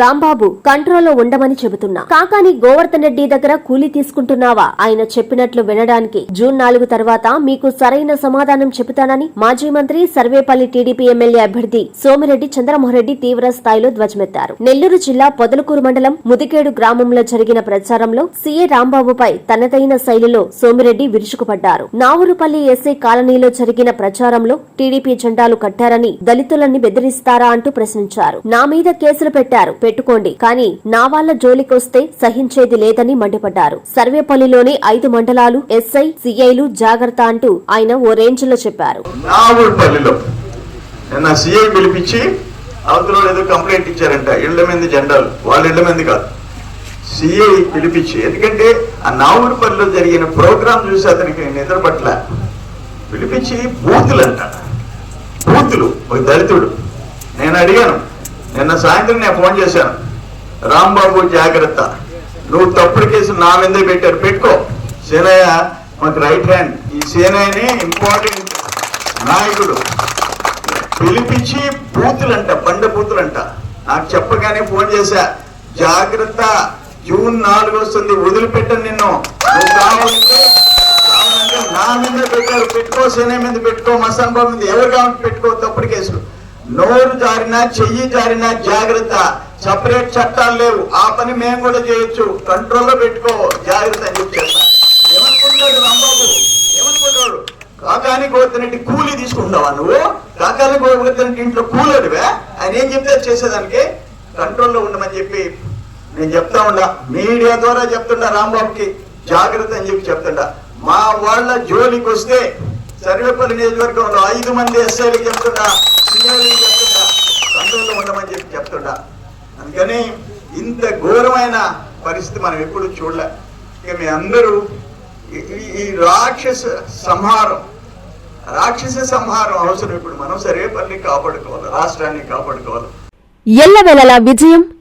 రాంబాబు కంట్రోల్లో ఉండమని చెబుతున్నా. కాకాని గోవర్ధన్ రెడ్డి దగ్గర కూలీ తీసుకుంటున్నావా? ఆయన చెప్పినట్లు వినడానికి జూన్ నాలుగు తర్వాత మీకు సరైన సమాధానం చెబుతానని మాజీ మంత్రి సర్వేపల్లి టీడీపీ ఎమ్మెల్యే అభ్యర్థి సోమిరెడ్డి చంద్రమోహన్రెడ్డి తీవ్ర స్థాయిలో ధ్వజమెత్తారు. నెల్లూరు జిల్లా పొదలకూరు మండలం ముదికేడు గ్రామంలో జరిగిన ప్రచారంలో సీఏ రాంబాబుపై తనదైన శైలిలో సోమిరెడ్డి విరుచుకుపడ్డారు. నావురుపల్లి ఎస్ఐ కాలనీలో జరిగిన ప్రచారంలో టీడీపీ జెండాలు కట్టారని దళితులని బెదిరిస్తారా అంటూ ప్రశ్నించారు. నా మీద కేసులు పెట్టారు. పెట్టుకోండి. కానీ నా వాళ్ళ జోలికొస్తే సహించేది లేదని మండిపడ్డారు. సర్వేపల్లిలోని ఐదు మండలాలు ఎస్ఐ సిఐలు జాగ్రత్త అంటూ ఆయన ఓ రేంజ్లో చెప్పారు నాగులపల్లిలో సిఐ పిలిపించి అవతల ఏదో కంప్లైంట్ ఇచ్చారంట. ఇళ్ళ మీద జెండాలు. వాళ్ళ ఇళ్ళ మీద కాదు. సిఐ పిలిపించి ఎందుకంటే ఆ నాగులపల్లిలో జరిగిన ప్రోగ్రాం చూసి అతనికి నిద్ర పట్ల పిలిపించి బూతులు అంట బూతులు. ఒక దళితుడు. నేను అడిగాను నిన్న సాయంత్రం నేను ఫోన్ చేశాను. రాంబాబు జాగ్రత్త. నువ్వు తప్పుడు కేసు నా మీదే పెట్టారు. పెట్టుకో. సేనయ్య మాకు రైట్ హ్యాండ్ ఈ సేనయ్యనే ఇంపార్టెంట్ నాయకుడు. పిలిపించి బూతులంట బండ బూతులంట. నాకు చెప్పగానే ఫోన్ చేశా. జాగ్రత్త జూన్ నాలుగు వస్తుంది. వదిలిపెట్టను నిన్ను. నువ్వు కావాలంటే నా మీద పెట్టారు. పెట్టుకో సేనే మీద పెట్టుకో. మసాన్ బాబు మీద ఎవరు కావాలంటే పెట్టుకో. తప్పుడు కేసులు. నోరు జారినా చెయ్యి జారినా జాగ్రత్త. సపరేట్ చట్టాలు లేవు. ఆ పని మేము కూడా చేయొచ్చు. కంట్రోల్లో పెట్టుకో. జాగ్రత్త అని చెప్పి ఏమనుకుంటాడు రాంబాబు? ఏమనుకుంటాడు కాకాని గోవర్ధనరెడ్డి కూలీ తీసుకుంటావా నువ్వు? కాకాని గోవర్ధనరెడ్డి ఇంట్లో కూలడివే? ఆయన ఏం చెప్తే చేసేదానికి? కంట్రోల్లో ఉండమని చెప్పి నేను చెప్తా ఉండా. మీడియా ద్వారా చెప్తుండా రాంబాబుకి. జాగ్రత్త అని చెప్పి చెప్తుండా. మా వాళ్ళ జోలికి వస్తే సర్వేపల్లి నియోజకవర్గంలో ఐదు మంది ఎస్ఐలకి చెప్తుండా సీనియర్లకి చెప్తుండా కంట్రోల్లో ఉండమని చెప్పి చెప్తుండా కానీ ఇంత ఘోరమైన పరిస్థితి మనం ఎప్పుడు చూడలే. ఇక మీ అందరూ ఈ- ఈ- రాక్షస సంహారం రాక్షస సంహారం అవసరం ఇప్పుడు మనం సరే పని కాపాడుకోవాలి రాష్ట్రాన్ని కాపాడుకోవాలి. ఎల్లవేళలా విజయం